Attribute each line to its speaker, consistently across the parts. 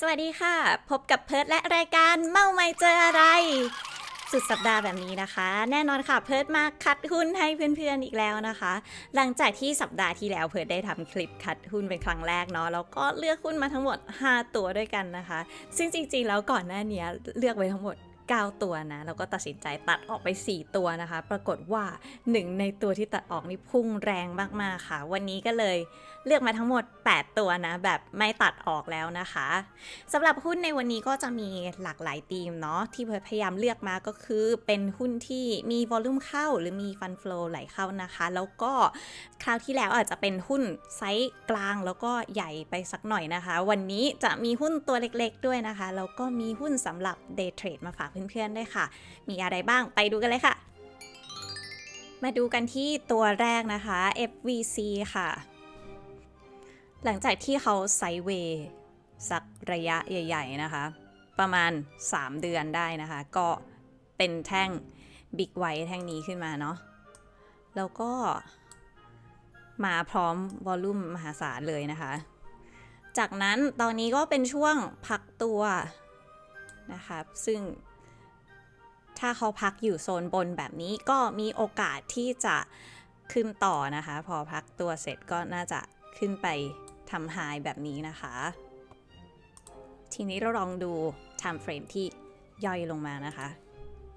Speaker 1: สวัสดีค่ะ พบกับเพิร์ดและรายการเมาไม่เจออะไร สุดสัปดาห์แบบนี้นะคะ แน่นอนค่ะเพิร์ดมาคัดหุ้นให้เพื่อนๆอีกแล้วนะคะ หลังจากที่สัปดาห์ที่แล้วเพิร์ดได้ทำคลิปคัดหุ้นเป็นครั้งแรกเนาะแล้วก็เลือกหุ้นมาทั้งหมด 5 ตัวด้วยกันนะคะ ซึ่งจริงๆแล้วก่อนหน้านี้เลือกไว้ทั้งหมด 9 ตัวนะแล้วก็ตัดสินใจตัดออกไป 4 ตัวนะคะ ปรากฏว่าหนึ่งในตัวที่ตัดออกนี่พุ่งแรงมากๆค่ะ วันนี้ก็เลยเลือกมาทั้งหมด 8 ตัวนะ แบบไม่ตัดออกแล้วนะคะสำหรับหุ้นในวันนี้ก็จะมีหลากหลายธีมเนาะที่พยายามเลือกมาก็คือเป็นหุ้นที่มีวอลลุ่มเข้าหรือมีฟันฟลอไหลเข้านะคะ แล้วก็คราวที่แล้วอาจจะเป็นหุ้นไซส์กลางแล้วก็ใหญ่ไปสักหน่อยนะคะ วันนี้จะมีหุ้นตัวเล็กๆด้วยนะคะแล้วก็มีหุ้นสำหรับ Day Trade มาฝากเพื่อนๆด้วยค่ะ มีอะไรบ้างไปดูกันเลยค่ะ มาดูกันที่ตัวแรกนะคะ FVC ค่ะ หลังจากที่เขาไซเวย์สักระยะใหญ่ ๆ นะคะ ประมาณ 3 เดือนได้นะคะ ก็เป็นแท่งบิ๊กไวท์แท่งนี้ขึ้นมาเนาะแล้วก็มาพร้อมวอลลุ่มมหาศาลเลยนะคะ จากนั้นตอนนี้ก็เป็นช่วงพักตัวนะคะซึ่ง ถ้าเขาพักอยู่โซนบนแบบนี้ก็มีโอกาสที่จะขึ้นต่อนะคะ พอพักตัวเสร็จก็น่าจะขึ้นไปทำไฮแบบนี้นะคะ ทีนี้เราลองดู time frame ที่ย่อยลงมานะคะ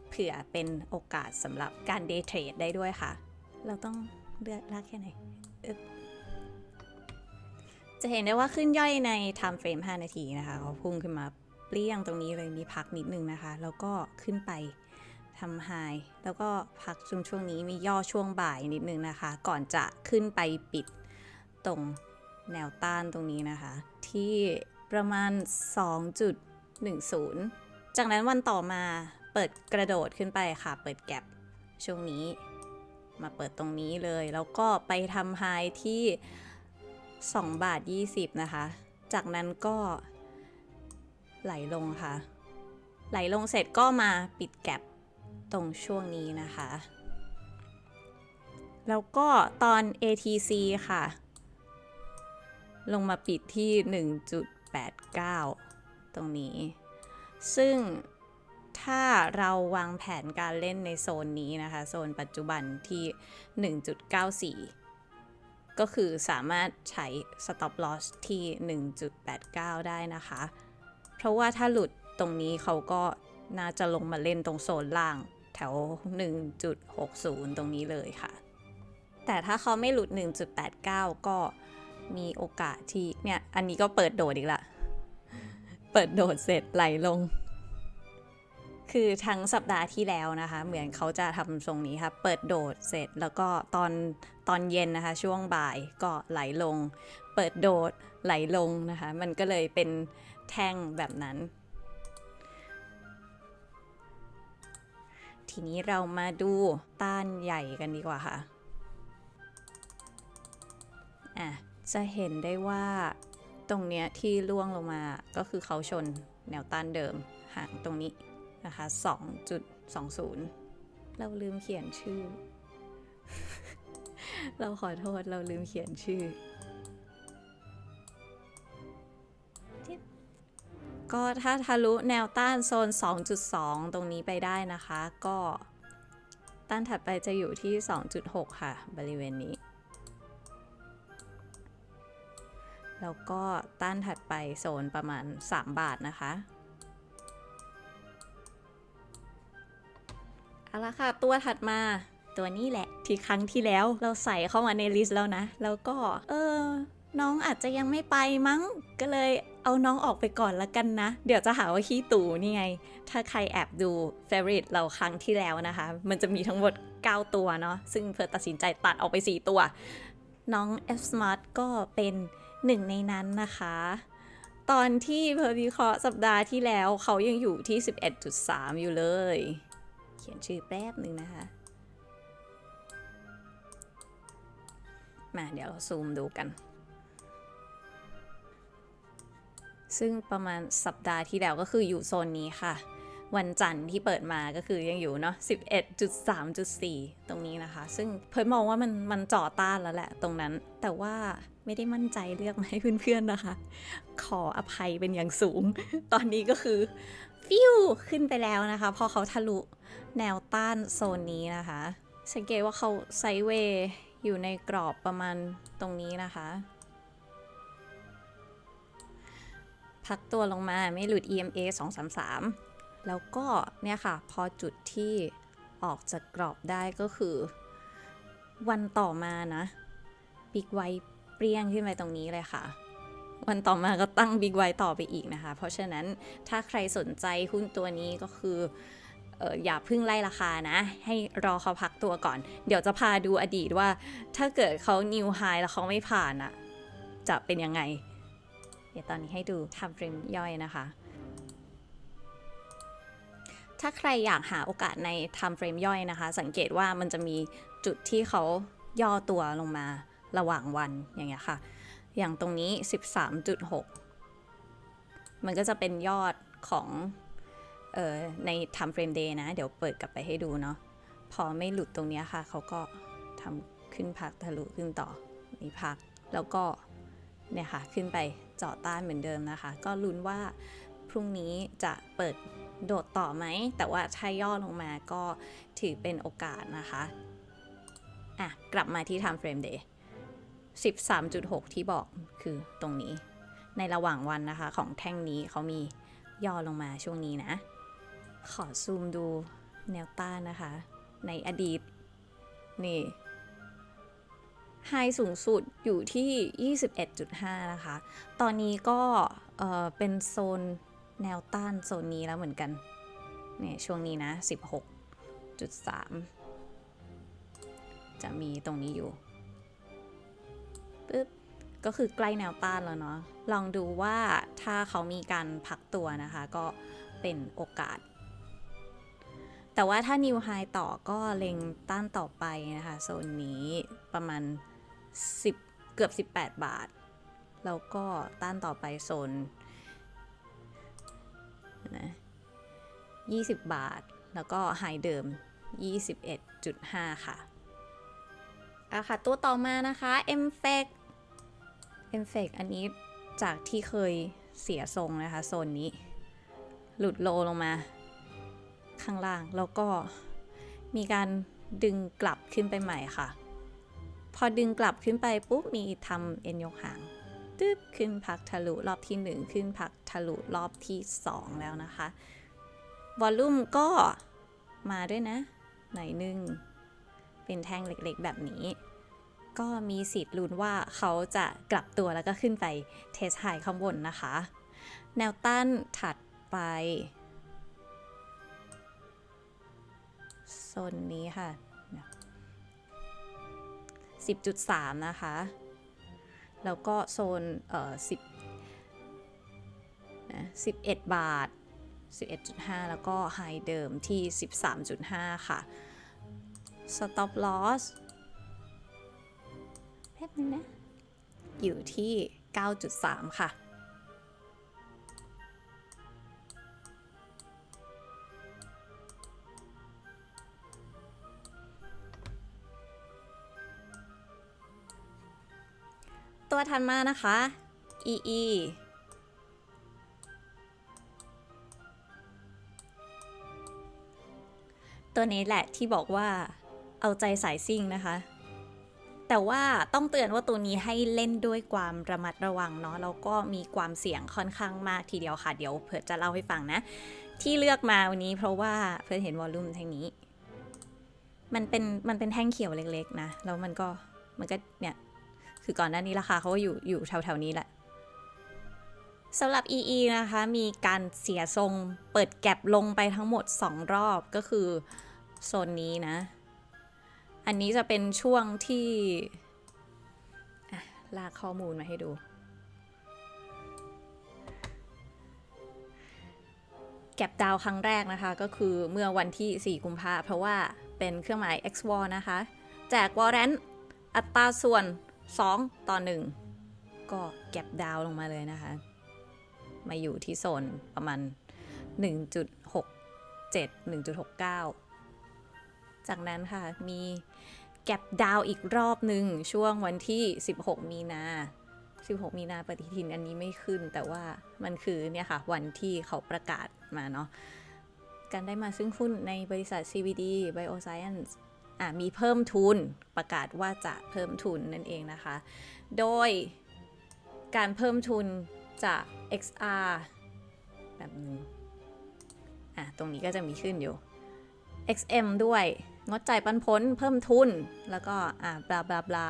Speaker 1: เผื่อเป็นโอกาสสำหรับการ day trade ได้ด้วยค่ะ เราต้องเลือกลากแค่ไหน จะเห็นได้ว่าขึ้นย่อยใน time frame 5 นาทีนะคะเขาพุ่งขึ้นมาเปรี้ยงตรงนี้เลยมีพักนิดนึงนะคะ แล้วก็ขึ้นไป ทำไฮแล้วก็พักช่วงช่วงนี้มีย่อช่วงบ่ายนิดนึงนะคะ ก่อนจะขึ้นไปปิดตรงแนวต้านตรงนี้นะคะ ที่ประมาณ 2.10 จากนั้นวันต่อมาเปิดกระโดดขึ้นไปค่ะ เปิดแก็บช่วงนี้มาเปิดตรงนี้เลย แล้วก็ไปทำไฮที่ 2 บาท 20 นะคะ จากนั้นก็ไหลลงค่ะ ไหลลงเสร็จก็มาปิดแก็บ ตรงช่วงนี้นะคะ แล้วก็ตอน ATC ค่ะ ลงมาปิดที่ 1.89 ตรงนี้ ซึ่งถ้าเราวางแผนการเล่นในโซนนี้นะคะ โซนปัจจุบันที่ 1.94 ก็คือสามารถใช้ stop loss ที่ 1.89 ได้นะคะ เพราะว่าถ้าหลุดตรงนี้เขาก็น่าจะลงมาเล่นตรงโซนล่าง แถว 1.60 ตรงนี้เลยค่ะ แต่ถ้าเขาไม่หลุด 1.89 ก็มีโอกาสที่เนี่ย อันนี้ก็เปิดโดดอีกละ เปิดโดดเสร็จไหลลง คือทั้งสัปดาห์ที่แล้วนะคะ เหมือนเขาจะทำทรงนี้ค่ะ เปิดโดดเสร็จแล้วก็ตอนตอนเย็นนะคะ ช่วงบ่ายก็ไหลลง เปิดโดดไหลลงนะคะ มันก็เลยเป็นแท่งแบบนั้น ทีนี้เรามาดูต้านใหญ่กันดีกว่าค่ะอะ จะเห็นได้ว่าตรงเนี้ยที่ล่วงลงมาก็คือเขาชนแนวต้านเดิมห่างตรงนี้นะคะ 2.20 เราลืมเขียนชื่อ เราขอโทษเราลืมเขียนชื่อ ก็ถ้าทะลุแนวต้านโซน 2.2 ตรงนี้ไปได้นะคะ ก็ต้านถัดไปจะอยู่ที่ 2.6 ค่ะ บริเวณนี้ แล้วก็ต้านถัดไปโซนประมาณ 3 บาทนะคะเอาละค่ะ ตัวถัดมาตัวนี้แหละ ที่ครั้งที่แล้วเราใส่เข้ามาในลิสต์แล้วนะ แล้วก็ เออ น้องอาจจะยังไม่ไปมั้งก็เลย เอาน้องออกไปก่อนละกันนะ เดี๋ยวจะหาว่าขี้ตู่นี่ไง ถ้าใครแอบดู favorite เราครั้งที่แล้วนะคะ มันจะมีทั้งหมด 9 ตัวเนาะซึ่งเพื่อตัดสินใจตัดออกไป 4 ตัว น้อง F Smart ก็เป็นหนึ่งในนั้นนะคะ ตอนที่เพอร์วิเคราะห์สัปดาห์ที่แล้วเขายังอยู่ที่ 11.3 อยู่เลย เขียนชื่อแป๊บหนึ่งนะคะมาเดี๋ยวเราซูมดูกัน ซึ่งประมาณสัปดาห์ที่แล้วก็คืออยู่โซนนี้ค่ะ วันจันทร์ที่เปิดมาก็คือยังอยู่เนาะ11.3.4 ตรงนี้นะคะ ซึ่งเพิร์ดมองว่ามันมันจ่อต้านแล้วแหละตรงนั้น แต่ว่าไม่ได้มั่นใจเลือกมาให้เพื่อนๆนะคะ ขออภัยเป็นอย่างสูง ตอนนี้ก็คือฟิวขึ้นไปแล้วนะคะ พอเขาทะลุแนวต้านโซนนี้นะคะ สังเกตว่าเขาไซเวย์อยู่ในกรอบประมาณตรงนี้นะคะ พักตัวลงมาไม่หลุด EMA 233 แล้วก็เนี่ยค่ะ พอจุดที่ออกจากกรอบได้ก็คือ วันต่อมานะบิ๊กไวเปรี้ยงขึ้นไปตรงนี้เลยค่ะ วันต่อมาก็ตั้งบิ๊กไวต่อไปอีกนะคะ เพราะฉะนั้นถ้าใครสนใจหุ้นตัวนี้ก็คืออย่าเพิ่งไล่ราคานะ ให้รอเขาพักตัวก่อน เดี๋ยวจะพาดูอดีตว่า ถ้าเกิดเขานิวไฮแล้วเขาไม่ผ่านอะจะเป็นยังไง ดี๋ยวตอนนี้ให้ดูทำเฟรมย่อยนะคะ ถ้าใครอยากหาโอกาสในทำเฟรมย่อยนะคะ สังเกตว่ามันจะมีจุดที่เขาย่อตัวลงมาระหว่างวันอย่างเงี้ยค่ะ อย่างตรงนี้ 13.6 มันก็จะเป็นยอดของออใน time frame day นะ เดี๋ยวเปิดกลับไปให้ดูเนาะ พอไม่หลุดตรงเนี้ยค่ะ เขาก็ทำขึ้นพักทะลุขึ้นต่อนี่พัก แล้วก็เนี่ยค่ะ ขึ้นไป เจาะต้านเหมือนเดิมนะคะ ก็ลุ้นว่าพรุ่งนี้จะเปิดโดดต่อไหม แต่ว่าถ้าย่อลงมาก็ถือเป็นโอกาสนะคะ อะ กลับมาที่ time frame day 13.6 ที่บอกคือตรงนี้ ในระหว่างวันนะคะของแท่งนี้เขามีย่อลงมาช่วงนี้นะ ขอซูมดูแนวต้านนะคะ ในอดีต นี่ ไฮสูงสุดอยู่ที่ 21.5 นะคะ ตอนนี้ก็เอ่อเป็นโซนแนวต้านโซนนี้แล้วเหมือนกันเนี่ยช่วงนี้นะ 16.3 จะมีตรงนี้อยู่ปึ๊บก็คือใกล้แนวต้านแล้วเนาะ ลองดูว่าถ้าเขามีการพักตัวนะคะ ก็เป็นโอกาส แต่ว่าถ้านิวไฮต่อก็เล็งต้านต่อไปนะคะ โซนนี้ประมาณ 10 เกือบ 18 บาท แล้วก็ต้านต่อไปโซนนะ20 บาท แล้วก็ไฮเดิม 21.5 ค่ะอะค่ะ ตัวต่อมานะคะ m f e c m f e c อันนี้จากที่เคยเสียทรงนะคะ โซนนี้ หลุดโลลงมา ข้างล่าง แล้วก็มีการดึงกลับขึ้นไปใหม่ค่ะ พอดึงกลับขึ้นไปปุ๊บมีทำเอ็นยกหางตึ๊บขึ้นพักทะลุรอบที่ 1 ขึ้นพักทะลุรอบที่ 2 แล้วนะคะ วอลลุ่มก็มาด้วยนะ หน่อยหนึง เป็นแท่งเล็กๆแบบนี้ ก็มีสิทธิ์ลุ้นว่าเขาจะกลับตัวแล้วก็ขึ้นไปเทสไฮข้างบนนะคะ แนวต้านถัดไปโซนนี้ค่ะ 10.3 นะคะ แล้วก็โซนเอ่อ10นะ11 บาท 11.5 แล้วก็ไฮเดิมที่ 13.5 ค่ะ stop loss แป๊บนึงนะ อยู่ที่ 9.3 ค่ะ ตัวถัดมานะคะ EE ตัวนี้แหละที่บอกว่าเอาใจสายซิ่งนะคะ แต่ว่าต้องเตือนว่าตัวนี้ให้เล่นด้วยความระมัดระวังเนาะแล้วก็มีความเสี่ยงค่อนข้างมากทีเดียวค่ะ เดี๋ยวเพิร์ทจะเล่าให้ฟังนะ ที่เลือกมาวันนี้เพราะว่าเพิร์ทเห็นวอลลุ่มแท่งนี้ มันเป็นมันเป็นแท่งเขียวเล็กๆนะ แล้วมันก็มันก็เนี่ย คือก่อนหน้านี้ราคาเขาก็อยู่อยู่แถวๆนี้แหละสำหรับ EE นะคะมีการเสียทรงเปิดแก็บลงไปทั้งหมด 2 รอบก็คือโซนนี้นะ อันนี้จะเป็นช่วงที่ลากข้อมูลมาให้ดู แก็บดาวครั้งแรกนะคะก็คือเมื่อวันที่ 4 กุมภาเพราะว่าเป็นเครื่องหมาย X w a r นะคะ แจกวอร์เรนต์อัตราส่วน 2 ต่อ 1 ก็แก็บดาวลงมาเลยนะคะ มาอยู่ที่โซนประมาณ 1.6 1.69 จากนั้นค่ะ มีแก็บดาวอีกรอบหนึ่งช่วงวันที่ 16 มีนา 16 มีนาปฏิทินอันนี้ไม่ขึ้น แต่ว่ามันคือเนี่ยค่ะ วันที่เขาประกาศมาเนาะการได้มาซึ่งหุ้นในบริษัท CVD Bioscience มีเพิ่มทุนประกาศว่าจะเพิ่มทุนนั่นเองนะคะ โดยการเพิ่มทุนจาก XR แบบนึงอะตรงนี้ก็จะมีขึ้นอยู่ XM ด้วย งดจ่ายปันผลเพิ่มทุน แล้วก็อ่าบลาบลาบลา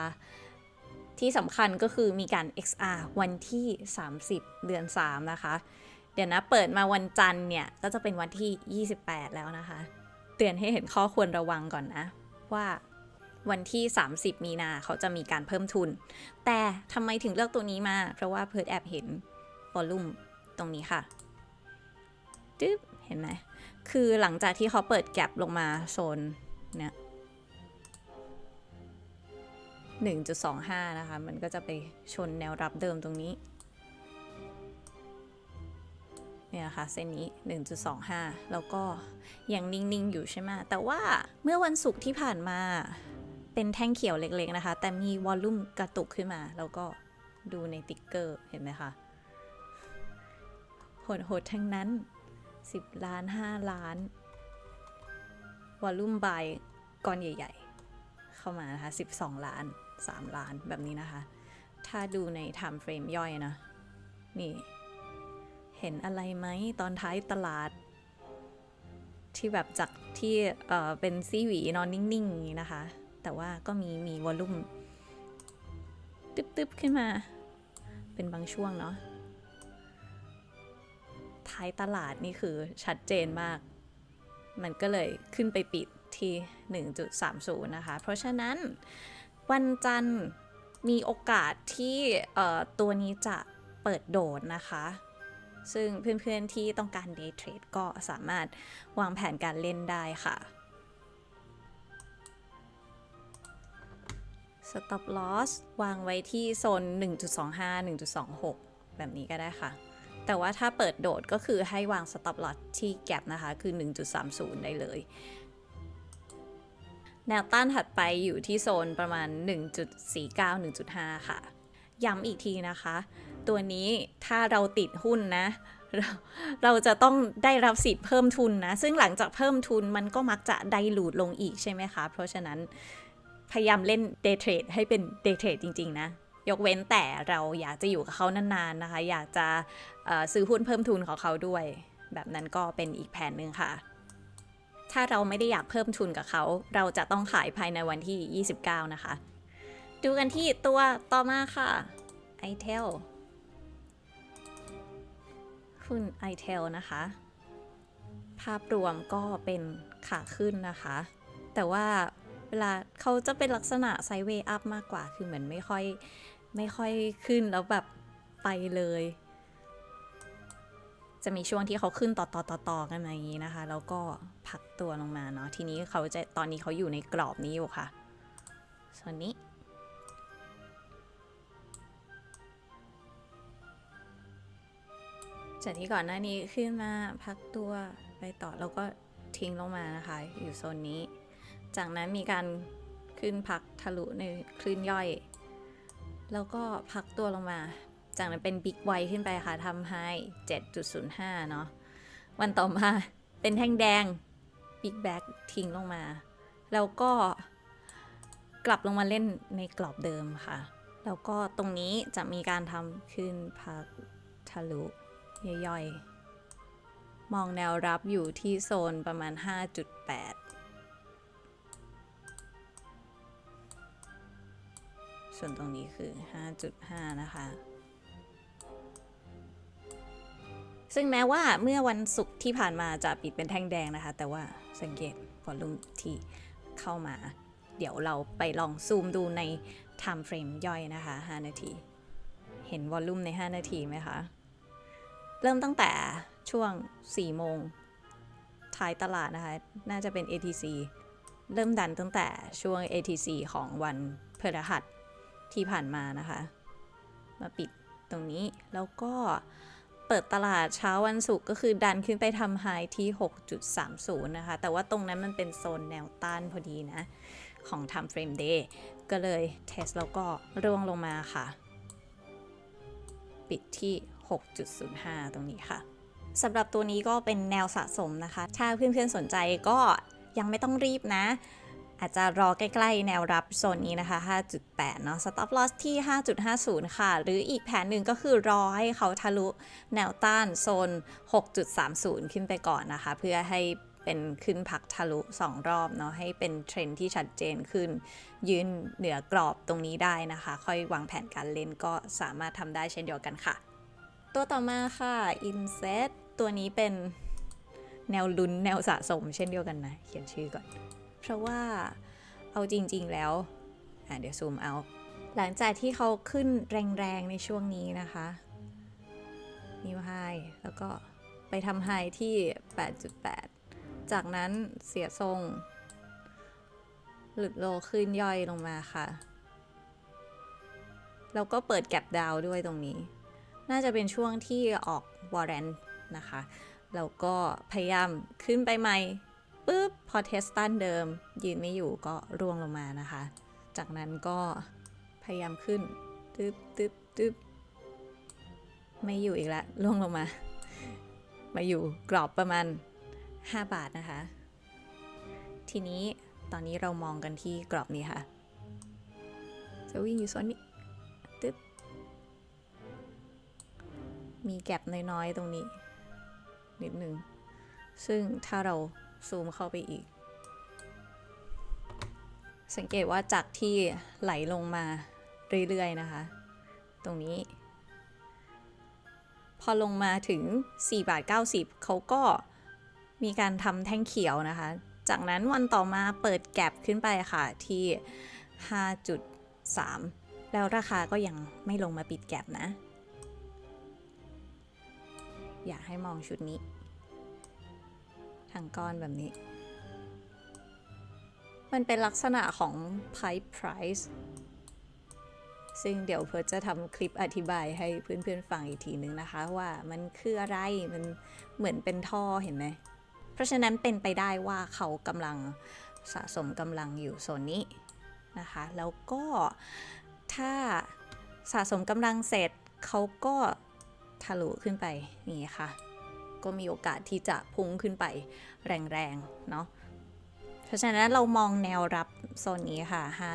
Speaker 1: ที่สำคัญก็คือมีการ XR วันที่ 30 เดือน 3 นะคะ เดี๋ยวนะ เปิดมาวันจันทร์เนี่ย ก็จะเป็นวันที่ 28 แล้วนะคะ เตือนให้เห็นข้อควรระวังก่อนนะ ว่าวันที่ 30 มีนาเขาจะมีการเพิ่มทุน แต่ทำไมถึงเลือกตัวนี้มา เพราะว่าเพิร์ดแอบเห็นวอลลุ่มตรงนี้ค่ะจึ๊บเห็นไหม คือหลังจากที่เขาเปิดแก็บลงมาโซนเนี่ย1.25 นะคะ มันก็จะไปชนแนวรับเดิมตรงนี้ เนี่ยนะคะเส้นนี้ 1.25 แล้วก็ยังนิ่งๆ อยู่ใช่ไหมแต่ว่าเมื่อวันศุกร์ที่ผ่านมาเป็นแท่งเขียวเล็กๆนะคะ แต่มีวอลลุ่มกระตุกขึ้นมา แล้วก็ดูในติ๊กเกอร์เห็นไหมคะโหดๆทั้งนั้น 10 ล้าน 5 ล้าน วอลลุ่มบายก้อนใหญ่ ๆ เข้ามานะคะ 12 ล้าน 3 ล้านแบบนี้นะคะ ถ้าดูใน time frame ย่อยนะ นี่ เห็นอะไรไหมตอนท้ายตลาด ที่แบบจากที่เอ่อเป็นซีหวีนอนนิ่งๆอย่างนี้นะคะ แต่ว่าก็มีมีวอลลุ่มตึ๊บๆขึ้นมา เป็นบางช่วงเนาะท้ายตลาดนี่คือชัดเจนมาก มันก็เลยขึ้นไปปิดที่ 1.30 นะคะ เพราะฉะนั้นวันจันทร์มีโอกาสที่ตัวนี้จะเปิดโดดนะคะ ซึ่งเพื่อนๆที่ต้องการ day trade ก็สามารถวางแผนการเล่นได้ค่ะ stop loss วางไว้ที่โซน 1.25 1.26 แบบนี้ก็ได้ค่ะ แต่ว่าถ้าเปิดโดดก็คือให้วาง stop loss ที่แก็บนะคะ คือ 1.30 ได้เลยแนวต้านถัดไปอยู่ที่โซนประมาณ 1.49 1.5 ค่ะ ย้ำอีกทีนะคะ ตัวนี้ถ้าเราติดหุ้นนะเราเราจะต้องได้รับสิทธิ์เพิ่มทุนนะ ซึ่งหลังจากเพิ่มทุนมันก็มักจะไดลูดลงอีกใช่ไหมคะ เพราะฉะนั้นพยายามเล่น day trade ให้เป็น day trade จริง ๆ นะ ยกเว้นแต่เราอยากจะอยู่กับเขานานๆนะคะ อยากจะซื้อหุ้นเพิ่มทุนของเขาด้วย แบบนั้นก็เป็นอีกแผนหนึ่งค่ะ ถ้าเราไม่ได้อยากเพิ่มทุนกับเขา เราจะต้องขายภายในวันที่ 29 นะคะ ดูกันที่ตัวต่อมาค่ะ iTel หุ้น iTel นะคะ ภาพรวมก็เป็นขาขึ้นนะคะ แต่ว่าเวลาเขาจะเป็นลักษณะไซด์เวย์อัพมากกว่า คือเหมือนไม่ค่อย ไม่ค่อยขึ้นแล้วแบบไปเลย จะมีช่วงที่เขาขึ้นต่อต่อต่อต่อกันมาอย่างนี้นะคะ แล้วก็พักตัวลงมาเนาะ ทีนี้เขาจะตอนนี้เขาอยู่ในกรอบนี้อยู่ค่ะ ส่วนนี้ จากที่ก่อนหน้านี้ขึ้นมาพักตัวไปต่อแล้วก็ทิ้งลงมานะคะ อยู่โซนนี้ จากนั้นมีการขึ้นพักทะลุในคลื่นย่อย แล้วก็พักตัวลงมา จากนั้นเป็นบิ๊กไวขึ้นไปค่ะทำให้7.05 เนาะวันต่อมาเป็นแท่งแดงบิ๊กแบ็กทิ้งลงมา แล้วก็กลับลงมาเล่นในกรอบเดิมค่ะ แล้วก็ตรงนี้จะมีการทำขึ้นพักทะลุ ย่อยๆ มองแนวรับอยู่ที่โซนประมาณ 5.8 ส่วนตรงนี้คือ 5.5 นะคะ ซึ่งแม้ว่าเมื่อวันศุกร์ที่ผ่านมาจะปิดเป็นแท่งแดงนะคะ แต่ว่าสังเกตวอลลุ่มที่เข้ามา เดี๋ยวเราไปลองซูมดูใน time frame ย่อยนะคะ 5 นาที เห็นวอลลุ่มใน 5 นาทีไหมคะ เริ่มตั้งแต่ช่วง 4 โมงท้ายตลาดนะคะ น่าจะเป็น ATC เริ่มดันตั้งแต่ช่วง ATC ของวันพฤหัสที่ผ่านมานะคะ มาปิดตรงนี้แล้วก็เปิดตลาดเช้าวันศุกร์ก็คือดันขึ้นไปทำไฮที่ 6.30 นะคะ แต่ว่าตรงนั้นมันเป็นโซนแนวต้านพอดีนะ ของ Time Frame Day ก็เลยเทสแล้วก็ร่วงลงมาค่ะ ปิดที่ 6.05 ตรงนี้ค่ะสำหรับตัวนี้ก็เป็นแนวสะสมนะคะ ถ้าเพื่อนๆสนใจก็ยังไม่ต้องรีบนะ อาจจะรอใกล้ๆ แนวรับโซนนี้นะคะ 5.8 เนาะ stop loss ที่ 5.50 ค่ะ หรืออีกแผนหนึ่งก็คือรอให้เขาทะลุแนวต้านโซน 6.30 ขึ้นไปก่อนนะคะ เพื่อให้เป็นขึ้นพักทะลุ 2 รอบเนาะให้เป็นเทรนที่ชัดเจนขึ้น ยืนเหนือกรอบตรงนี้ได้นะคะ ค่อยวางแผนการเล่นก็สามารถทำได้เช่นเดียวกันค่ะ ตัวต่อมาค่ะ inset ตัวนี้เป็นแนวลุ้นแนวสะสมเช่นเดียวกันนะ เขียนชื่อก่อน เพราะว่าเอาจริง ๆ แล้ว อะเดี๋ยวซูมเอา หลังจากที่เขาขึ้นแรงๆในช่วงนี้นะคะนิวไฮแล้วก็ไปทำไฮที่ 8.8 จากนั้นเสียทรง หลุดโลขึ้นย่อยลงมาค่ะ แล้วก็เปิดแก็บดาวด้วยตรงนี้ น่าจะเป็นช่วงที่ออกวอร์เรนนะคะแล้วก็พยายามขึ้นไปใหม่ปุ๊บพอเทสตันเดิม ยืนไม่อยู่ก็ร่วงลงมานะคะ จากนั้นก็พยายามขึ้นตึ๊บตึ๊บตึ๊บไม่อยู่อีกแล้วร่วงลงมา มาอยู่กรอบประมาณ 5 บาทนะคะ ทีนี้ตอนนี้เรามองกันที่กรอบนี้ค่ะจะวิ่ง มีแก็บน้อยๆ ตรงนี้ นิดนึงซึ่งถ้าเราซูมเข้าไปอีก สังเกตว่าจากที่ไหลลงมาเรื่อยๆนะคะ ตรงนี้ พอลงมาถึง 4 บาท 90 เขาก็มีการทำแท่งเขียวนะคะ จากนั้นวันต่อมาเปิดแก็บขึ้นไปค่ะที่ 5.3 แล้วราคาก็ยังไม่ลงมาปิดแก็บนะ อยากให้มองชุดนี้ทางก้อนแบบนี้ มันเป็นลักษณะของ pipe price ซึ่งเดี๋ยวเพิร์ทจะทำคลิปอธิบายให้เพื่อนๆฟังอีกทีนึงนะคะว่ามันคืออะไรมันเหมือนเป็นท่อเห็นไหมเพราะฉะนั้นเป็นไปได้ว่าเขากำลังสะสมกำลังอยู่โซนนี้นะคะ แล้วก็ถ้าสะสมกำลังเสร็จเขาก็ ทะลุขึ้นไปนี่ค่ะ ก็มีโอกาสที่จะพุ่งขึ้นไปแรงๆเนาะเพราะฉะนั้นเรามองแนวรับโซนนี้ค่ะ 5.3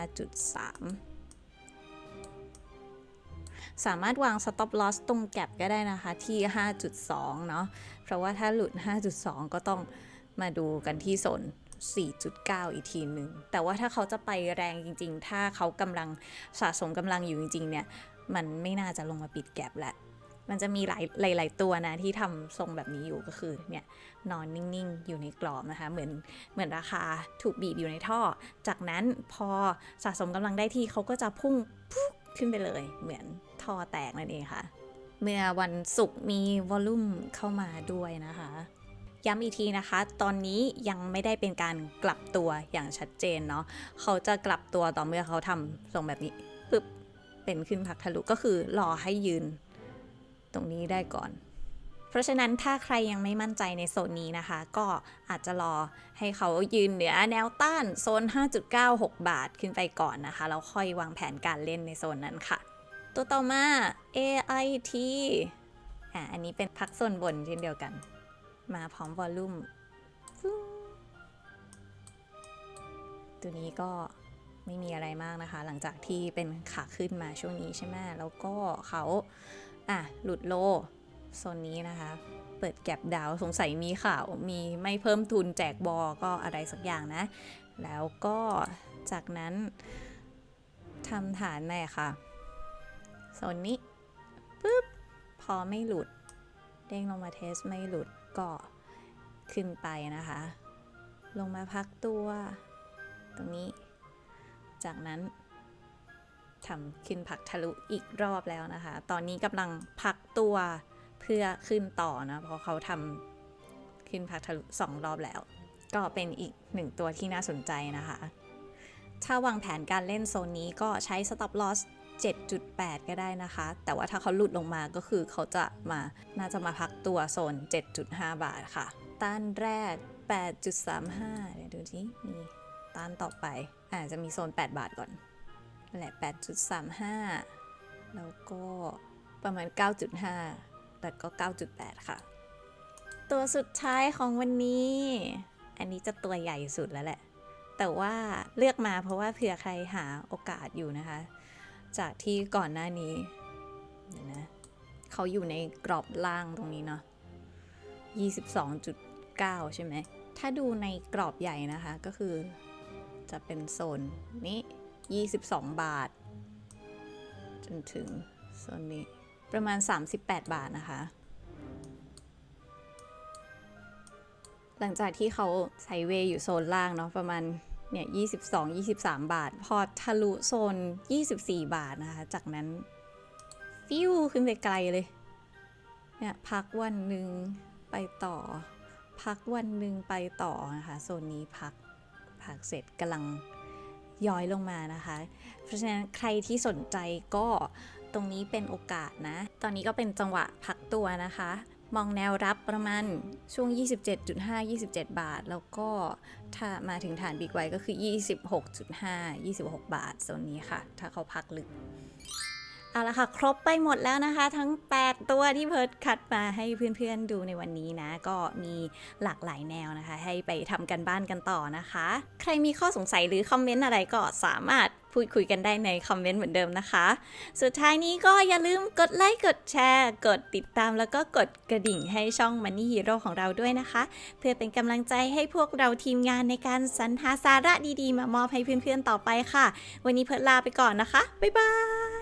Speaker 1: สามารถวาง stop loss ตรงแก็บก็ได้นะคะที่ 5.2 เนาะ เพราะว่าถ้าหลุด 5.2 ก็ต้องมาดูกันที่โซน 4.9 อีกทีหนึ่ง แต่ว่าถ้าเขาจะไปแรงจริง ๆ ถ้าเขากำลังสะสมกำลังอยู่จริง ๆ เนี่ย มันไม่น่าจะลงมาปิดแก็บแหละ มันจะมีหลายหลาย ๆ ตัวนะที่ทำทรงแบบนี้อยู่ก็คือเนี่ยนอนนิ่งๆ อยู่ในกรอบนะคะ เหมือนเหมือนราคาถูกบีบอยู่ในท่อ จากนั้นพอสะสมกำลังได้ที่เขาก็จะพุ่งขึ้นไปเลย เหมือนท่อแตกนั่นเองค่ะ เมื่อวันศุกร์มีวอลลุ่มเข้ามาด้วยนะคะย้ำอีกทีนะคะ ตอนนี้ยังไม่ได้เป็นการกลับตัวอย่างชัดเจนเนาะ เขาจะกลับตัวต่อเมื่อเขาทำทรงแบบนี้ปึ๊บ เป็นขึ้นพักทะลุก็คือรอให้ยืน ตรงนี้ได้ก่อน เพราะฉะนั้นถ้าใครยังไม่มั่นใจในโซนนี้นะคะ ก็อาจจะรอให้เขายืนเหนือแนวต้านโซน 5.96 บาทขึ้นไปก่อนนะคะแล้วค่อยวางแผนการเล่นในโซนนั้นค่ะ ตัวต่อมา AIT อะอันนี้เป็นพักโซนบนเช่นเดียวกัน มาพร้อมวอลลุ่มตัวนี้ก็ไม่มีอะไรมากนะคะ หลังจากที่เป็นขาขึ้นมาช่วงนี้ใช่ไหมแล้วก็เขา อะ หลุดโลโซนนี้นะคะ เปิดแก็บดาวสงสัยมีข่าวมีไม่เพิ่มทุนแจกบอก็อะไรสักอย่างนะ แล้วก็จากนั้นทำฐานแม่ค่ะโซนนี้ปุ๊บพอไม่หลุด เด้งลงมาเทสไม่หลุดก็ขึ้นไปนะคะ ลงมาพักตัว ตรงนี้ จากนั้น ทำขึ้นพักทะลุอีกรอบแล้วนะคะ ตอนนี้กำลังพักตัวเพื่อขึ้นต่อนะ เพราะเขาทำขึ้นพักทะลุสองรอบแล้ว ก็เป็นอีกหนึ่งตัวที่น่าสนใจนะคะ ถ้าวางแผนการเล่นโซนนี้ก็ใช้ stop loss 7.8 ก็ได้นะคะ แต่ว่าถ้าเขาหลุดลงมาก็คือเขาจะมา น่าจะมาพักตัวโซน 7.5 บาทค่ะ ต้านแรก 8.35 เดี๋ยวดูสิมีต้านต่อไปอาจจะมีโซน 8 บาทก่อน นั่นแหละ 8.35 แล้วก็ประมาณ 9.5แล้วก็ 9.8 ค่ะ ตัวสุดท้ายของวันนี้ อันนี้จะตัวใหญ่สุดแล้วแหละ แต่ว่าเลือกมาเพราะว่าเผื่อใครหาโอกาสอยู่นะคะ จากที่ก่อนหน้านี้เดี๋ยวนะเขาอยู่ในกรอบล่างตรงนี้เนาะ 22.9 ใช่ไหม ถ้าดูในกรอบใหญ่นะคะก็คือจะเป็นโซนนี้ 22 บาท จนถึงโซนนี้ประมาณ 38 บาทนะคะ หลังจากที่เขาไซด์เวย์อยู่โซนล่างเนาะประมาณเนี่ย22 23 บาท พอทะลุโซน 24 บาทนะคะ จากนั้น ฟิวขึ้นไปไกลเลย เนี่ยพักวันหนึ่งไปต่อ พักวันหนึ่งไปต่อนะคะ โซนนี้พัก พักเสร็จกำลัง ย้อยลงมานะคะ เพราะฉะนั้นใครที่สนใจก็ตรงนี้เป็นโอกาสนะ ตอนนี้ก็เป็นจังหวะพักตัวนะคะ มองแนวรับประมาณช่วง 27.5 27 บาท แล้วก็ถ้ามาถึงฐานบิ๊กไวก็คือ 26.5 26 บาทโซนนี้ค่ะ ถ้าเขาพักลึก เอาละค่ะ ครบไปหมดแล้วนะคะ ทั้ง 8 ตัวที่เพิร์ดคัดมาให้เพื่อนๆดูในวันนี้นะ ก็มีหลากหลายแนวนะคะ ให้ไปทำกันบ้านกันต่อนะคะ ใครมีข้อสงสัยหรือคอมเมนต์อะไรก็สามารถพูดคุยกันได้ในคอมเมนต์เหมือนเดิมนะคะ สุดท้ายนี้ก็อย่าลืมกดไลค์ กดแชร์ กดติดตามแล้วก็กดกระดิ่งให้ช่อง Money Hero ของเราด้วยนะคะ เพื่อเป็นกำลังใจให้พวกเราทีมงานในการสรรหาสาระดีๆ มามอบให้เพื่อนๆต่อไปค่ะ วันนี้เพิร์ดลาไปก่อนนะคะ บ๊ายบาย